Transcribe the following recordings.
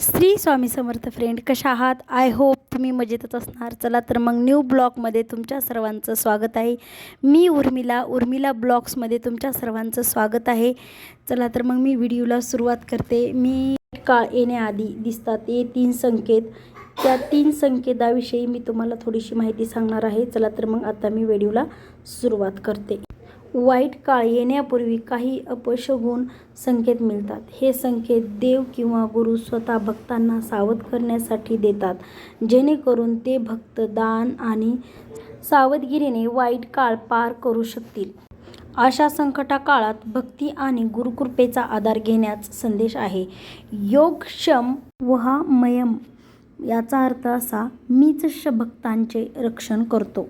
श्री स्वामी समर्थ friend कशा आहात? I hope तुम्ही मजेतच असणार. चला तर मग न्यू ब्लॉगमध्ये तुमच्या सर्वांचं स्वागत आहे. मी उर्मिला उर्मिला ब्लॉग्समध्ये तुमच्या सर्वांचं स्वागत आहे. चला तर मग मी व्हिडिओला सुरुवात करते. मी काळ येण्याआधी दिसतात हे तीन संकेत. त्या तीन संकेताविषयी मी तुम्हाला थोडीशी माहिती सांगणार आहे. चला तर मग आता मी व्हिडिओला सुरुवात करते. वाईट काळ येण्यापूर्वी काही अपशगुण संकेत मिळतात. हे संकेत देव किंवा गुरु स्वतः भक्तांना सावध करण्यासाठी देतात. जेणेकरून ते भक्त दान आणि सावधगिरीने वाईट काळ पार करू शकतील. अशा संकटा काळात भक्ती आणि गुरुकृपेचा आधार घेण्याचा संदेश आहे. योगक्षम वहामयम याचा अर्थ असा मीच श भक्तांचे रक्षण करतो.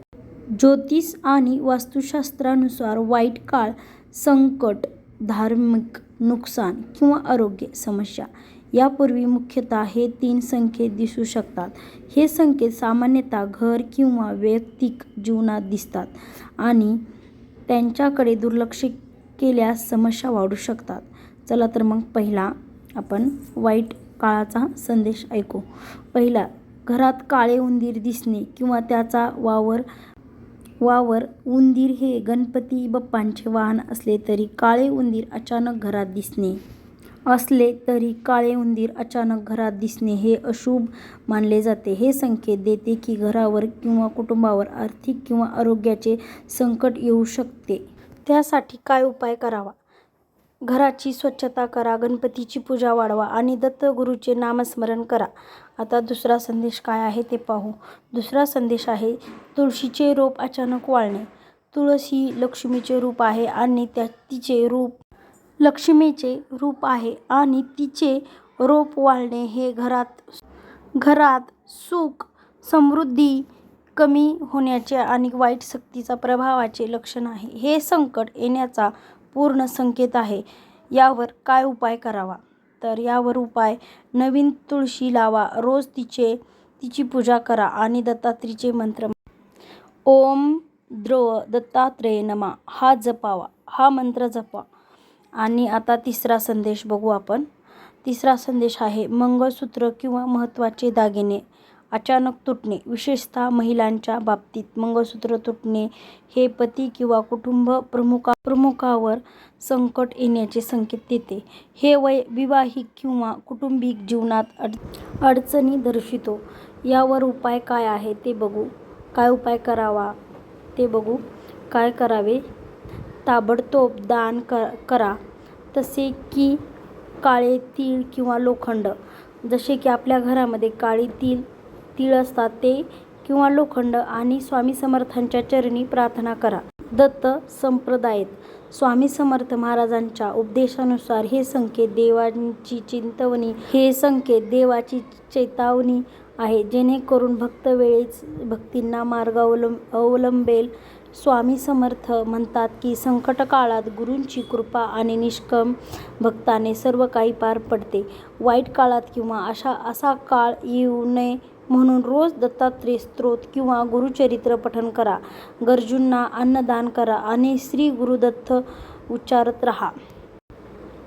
ज्योतिष आणि वास्तुशास्त्रानुसार वाईट काळ संकट धार्मिक नुकसान किंवा आरोग्य समस्या यापूर्वी मुख्यतः हे तीन संकेत दिसू शकतात. हे संकेत सामान्यतः घर किंवा वैयक्तिक जीवनात दिसतात आणि त्यांच्याकडे दुर्लक्ष केल्यास समस्या वाढू शकतात. चला तर मग पहिला आपण वाईट काळाचा संदेश ऐकू. पहिला घरात काळे उंदीर दिसणे किंवा त्याचा वावर वावर उंदीर हे गणपती बाप्पांचे वाहन असले तरी काळे उंदीर अचानक घरात दिसणे. असले तरी काळे उंदीर अचानक घरात दिसणे हे अशुभ मानले जाते. हे संकेत देते की घरावर किंवा कुटुंबावर आर्थिक किंवा आरोग्याचे संकट येऊ शकते. त्यासाठी काय उपाय करावा? घराची स्वच्छता करा गणपतीची पूजा वाढवा आणि दत्तगुरूचे नामस्मरण करा. आता दुसरा संदेश काय आहे ते पाहू. दुसरा संदेश आहे तुळशीचे रोप अचानक वाळणे. तुळस ही लक्ष्मीचे रूप आहे आणि त्या तिचे रूप लक्ष्मीचे रूप आहे आणि तिचे रोप वाळणे हे घरात घरात सुख समृद्धी कमी होण्याचे आणि वाईट शक्तीचा प्रभावाचे लक्षण आहे. हे संकट येण्याचा पूर्ण संकेत आहे. यावर काय उपाय करावा? तर यावर उपाय नवीन तुळशी लावा रोज तिचे तिची पूजा करा आणि दत्तात्रीचे मंत्र ओम द्रव दत्तात्रेय नमा. हा जपावा. हा मंत्र जपा आणि आता तिसरा संदेश बघू आपण. तिसरा संदेश आहे मंगळसूत्र किंवा महत्त्वाचे दागिने. अचानक तुटणे विशेषतः महिलांच्या बाबतीत मंगळसूत्र तुटणे हे पती किंवा कुटुंब प्रमुखा प्रमुखावर संकट येण्याचे संकेत देते. हे वय विवाहिक किंवा कुटुंबिक जीवनात अड अडचणी दर्शवितो. यावर उपाय काय आहे ते बघू. काय उपाय करावा ते बघू. काय करावे? ताबडतोब दान क करा. तसे की काळे तीळ किंवा लोखंड. जसे की आपल्या घरामध्ये काळी तीळ तीळ असतात ते किंवा लोखंड आणि स्वामी समर्थांच्या चरणी प्रार्थना करा. दत्त संप्रदायत स्वामी समर्थ महाराजांच्या उपदेशानुसार हे संकेत देवांची चिंतवणी हे संकेत देवाची चेतावणी आहे. जेणेकरून भक्त वेळेच भक्तींना मार्ग अवलंब अवलंबेल. स्वामी समर्थ म्हणतात की संकट काळात गुरूंची कृपा आणि निष्कम भक्ताने सर्व काही पार पडते. वाईट काळात किंवा अशा असा काळ येऊ नये म्हणून रोज दत्तात्रेय स्तोत्र किंवा गुरुचरित्र पठण करा. गरजूंना अन्नदान करा आणि श्री गुरुदत्त उच्चारत राहा.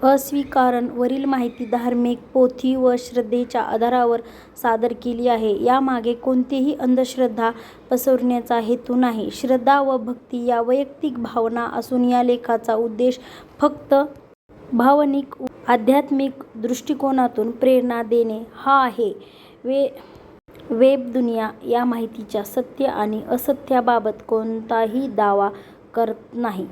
अस्वीकारण वरील माहिती धार्मिक पोथी व श्रद्धेच्या आधारावर सादर केली आहे. यामागे कोणतीही अंधश्रद्धा पसरण्याचा हेतू नाही. श्रद्धा व भक्ती या वैयक्तिक भावना असून या लेखाचा उद्देश फक्त भावनिक आध्यात्मिक दृष्टिकोनातून प्रेरणा देणे हा आहे. वे वेब दुनिया या माहितीच्या सत्य आणि असत्याबाबत कोणताही दावा करत नाही.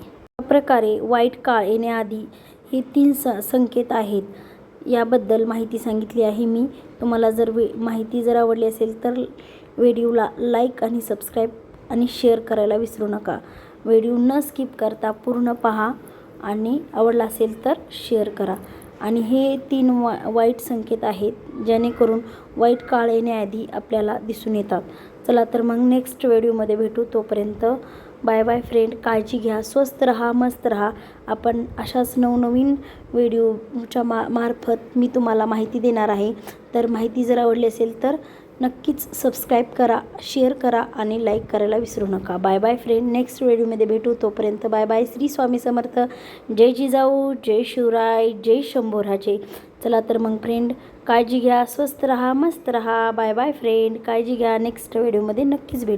प्रकारे वाईट काळ येण्याआधी हे तीन स संकेत आहेत. याबद्दल माहिती सांगितली आहे मी. तुम्हाला जर वे माहिती जर आवडली असेल तर व्हिडिओला लाईक आणि सबस्क्राईब आणि शेअर करायला विसरू नका. व्हिडिओ न स्किप करता पूर्ण पहा आणि आवडला असेल तर शेअर करा. आणि हे तीन वा वाईट संकेत आहेत जेणेकरून वाईट काळ येण्याआधी आपल्याला दिसून येतात. चला तर मग नेक्स्ट व्हिडिओमध्ये भेटू. तोपर्यंत बाय बाय फ्रेंड काळजी घ्या स्वस्त रहा मस्त रहा. आपण अशाच नवनवीन व्हिडिओच्या मा मार्फत मी तुम्हाला माहिती देणार आहे. तर माहिती जर आवडली असेल तर नक्कीच सबस्क्राईब करा शेअर करा आणि लाईक करायला विसरू नका. बाय बाय फ्रेंड नेक्स्ट व्हिडिओमध्ये भेटू. तोपर्यंत बाय बाय श्री स्वामी समर्थ. जय जिजाऊ जय शिवराय जय शंभोराजे. चला तर मग फ्रेंड काळजी घ्या स्वस्त रहा मस्त रहा. बाय बाय फ्रेंड काळजी घ्या. नेक्स्ट व्हिडिओमध्ये नक्कीच भेटू.